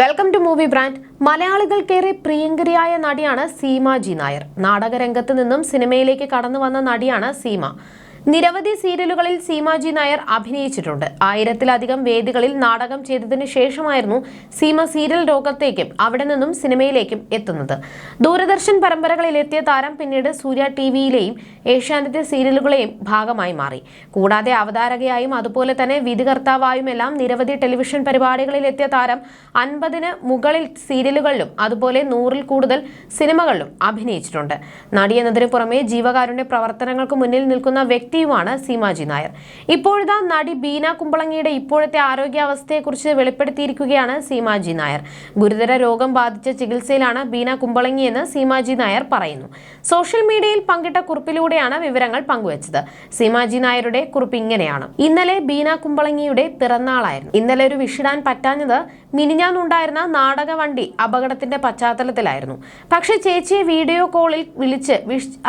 Welcome to movie brand മലയാളികൾക്കേറെ പ്രിയങ്കരിയായ നടിയാണ് സീമ ജി നായർ. നാടകരംഗത്ത് നിന്നും സിനിമയിലേക്ക് കടന്നു വന്ന നടിയാണ് സീമ. നിരവധി സീരിയലുകളിൽ സീമാജി നായർ അഭിനയിച്ചിട്ടുണ്ട്. ആയിരത്തിലധികം വേദികളിൽ നാടകം ചെയ്തതിന് ശേഷമായിരുന്നു സീമ സീരിയൽ ലോകത്തേക്കും അവിടെ നിന്നും സിനിമയിലേക്കും എത്തുന്നത്. ദൂരദർശൻ പരമ്പരകളിലെത്തിയ താരം പിന്നീട് സൂര്യ ടി വിയിലെയും ഏഷ്യാനെറ്റ് സീരിയലുകളെയും ഭാഗമായി മാറി. കൂടാതെ അവതാരകയായും അതുപോലെ തന്നെ വിധികർത്താവായുമെല്ലാം നിരവധി ടെലിവിഷൻ പരിപാടികളിൽ എത്തിയ താരം അൻപതിന് മുകളിൽ സീരിയലുകളിലും അതുപോലെ നൂറിൽ കൂടുതൽ സിനിമകളിലും അഭിനയിച്ചിട്ടുണ്ട്. നടി എന്നതിന് പുറമെ ജീവകാരുണ്യ പ്രവർത്തനങ്ങൾക്ക് മുന്നിൽ നിൽക്കുന്ന വ്യക്തിയുമാണ് സീമാജി നായർ. ഇപ്പോഴത്തെ നടി ബീന കുമ്പളങ്ങിയുടെ ഇപ്പോഴത്തെ ആരോഗ്യാവസ്ഥയെക്കുറിച്ച് വെളിപ്പെടുത്തിയിരിക്കുകയാണ് സീമാജി നായർ. ഗുരുതര രോഗം ബാധിച്ച ചികിത്സയിലാണ് ബീന കുമ്പളങ്ങിയെന്ന് സീമാജി നായർ പറയുന്നു. സോഷ്യൽ മീഡിയയിൽ പങ്കിട്ട കുറിപ്പിലൂടെയാണ് വിവരങ്ങൾ പങ്കുവച്ചത്. സീമാജി നായരുടെ കുറിപ്പ് ഇങ്ങനെയാണ്. ഇന്നലെ ബീന കുമ്പളങ്ങിയുടെ പിറന്നാളായിരുന്നു. ഇന്നലെ ഒരു വിഷിടാൻ പറ്റാഞ്ഞത് മിനിഞ്ഞാന്നുണ്ടായിരുന്ന നാടക വണ്ടി അപകടത്തിന്റെ പശ്ചാത്തലത്തിലായിരുന്നു. പക്ഷെ ചേച്ചിയെ വീഡിയോ കോളിൽ വിളിച്ച്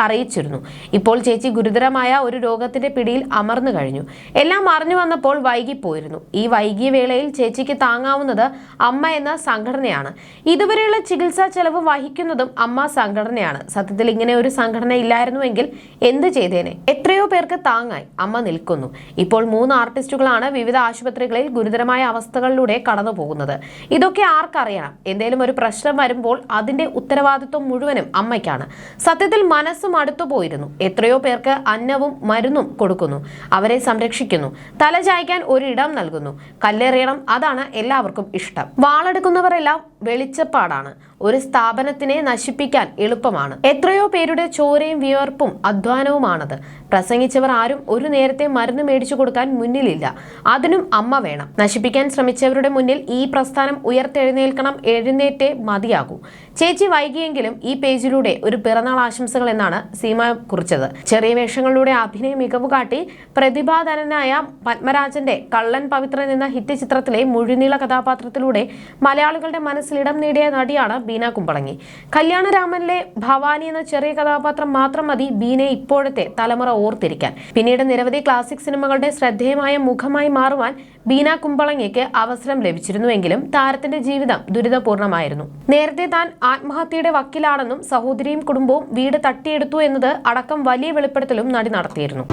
അറിയിച്ചിരുന്നു. ഇപ്പോൾ ചേച്ചി ഗുരുതരമായ ഒരു രോഗത്തിന്റെ പിടിയിൽ അമർന്നു കഴിഞ്ഞു. എല്ലാം അറിഞ്ഞു വന്നപ്പോൾ വൈകിപ്പോയിരുന്നു. ഈ വൈകിയ വേളയിൽ ചേച്ചിക്ക് താങ്ങാവുന്നത് അമ്മ എന്ന സംഘടനയാണ്. ഇതുവരെയുള്ള ചികിത്സാ ചെലവ് വഹിക്കുന്നതും അമ്മ സംഘടനയാണ്. സത്യത്തിൽ ഇങ്ങനെ ഒരു സംഘടന ഇല്ലായിരുന്നുവെങ്കിൽ എന്ത് ചെയ്തേനെ? എത്രയോ പേർക്ക് താങ്ങായി. അമ്മ നിൽക്കുന്നു. ഇപ്പോൾ മൂന്ന് ആർട്ടിസ്റ്റുകളാണ് വിവിധ ആശുപത്രികളിൽ ഗുരുതരമായ അവസ്ഥകളിലൂടെ കടന്നു പോകുന്നത് ഇതൊക്കെ ആർക്കറിയണം? എന്തേലും ഒരു പ്രശ്നം വരുമ്പോൾ അതിന്റെ ഉത്തരവാദിത്വം മുഴുവനും അമ്മയ്ക്കാണ്. സത്യത്തിൽ മനസ്സും അടുത്തു പോയിരുന്നു. എത്രയോ പേർക്ക് അന്നവും മരുന്നും കൊടുക്കുന്നു. അവരെ സംരക്ഷിക്കുന്നു. തലചായ്ക്കാൻ ഒരിടം നൽകുന്നു. കല്ലെറിയണം അതാണ് എല്ലാവർക്കും ഇഷ്ടം. വാളെടുക്കുന്നവരെല്ലാം വെളിച്ചപ്പാടാണ്. ഒരു സ്ഥാപനത്തിനെ നശിപ്പിക്കാൻ എളുപ്പമാണ്. എത്രയോ പേരുടെ ചോരയും വിയർപ്പും അധ്വാനവുമാണത്. പ്രസംഗിച്ചവർ ആരും ഒരു നേരത്തെ മരുന്ന് മേടിച്ചു കൊടുക്കാൻ മുന്നിലില്ല. അതിനും അമ്മ വേണം. നശിപ്പിക്കാൻ ശ്രമിച്ചവരുടെ മുന്നിൽ ഈ പ്രസ്ഥാനം ഉയർത്തെഴുന്നേൽക്കണം എഴുന്നേറ്റേ മതിയാകൂ. ചേച്ചി വൈകിയെങ്കിലും ഈ പേജിലൂടെ ഒരു പിറന്നാൾ ആശംസകൾ എന്നാണ് സീമ കുറിച്ചത്. ചെറിയ വേഷങ്ങളിലൂടെ അഭിനയ മികവ് കാട്ടി പ്രതിഭാധനനായ പത്മരാജന്റെ കള്ളൻ പവിത്രൻ എന്ന ഹിറ്റ് ചിത്രത്തിലെ മുഴുനീള കഥാപാത്രത്തിലൂടെ മലയാളികളുടെ മനസ്സിൽ ഇടം നേടിയ നടിയാണ് ബീന കുമ്പളങ്ങി. കല്യാണരാമനിലെ ഭവാനി എന്ന ചെറിയ കഥാപാത്രം മാത്രം മതി ബീനെ ഇപ്പോഴത്തെ തലമുറ ഓർത്തിരിക്കാൻ. പിന്നീട് നിരവധി ക്ലാസിക് സിനിമകളുടെ ശ്രദ്ധേയമായ മുഖമായി മാറുവാൻ ബീന കുമ്പളങ്ങിക്ക് അവസരം ലഭിച്ചിരുന്നുവെങ്കിലും താരത്തിന്റെ ജീവിതം ദുരിതപൂർണമായിരുന്നു. നേരത്തെ താൻ ആത്മഹത്യയുടെ വക്കിലാണെന്നും സഹോദരിയും കുടുംബവും വീട് തട്ടിയെടുത്തു എന്നത് അടക്കം വലിയ വെളിപ്പെടുത്തലും നടി നടത്തിയിരുന്നു.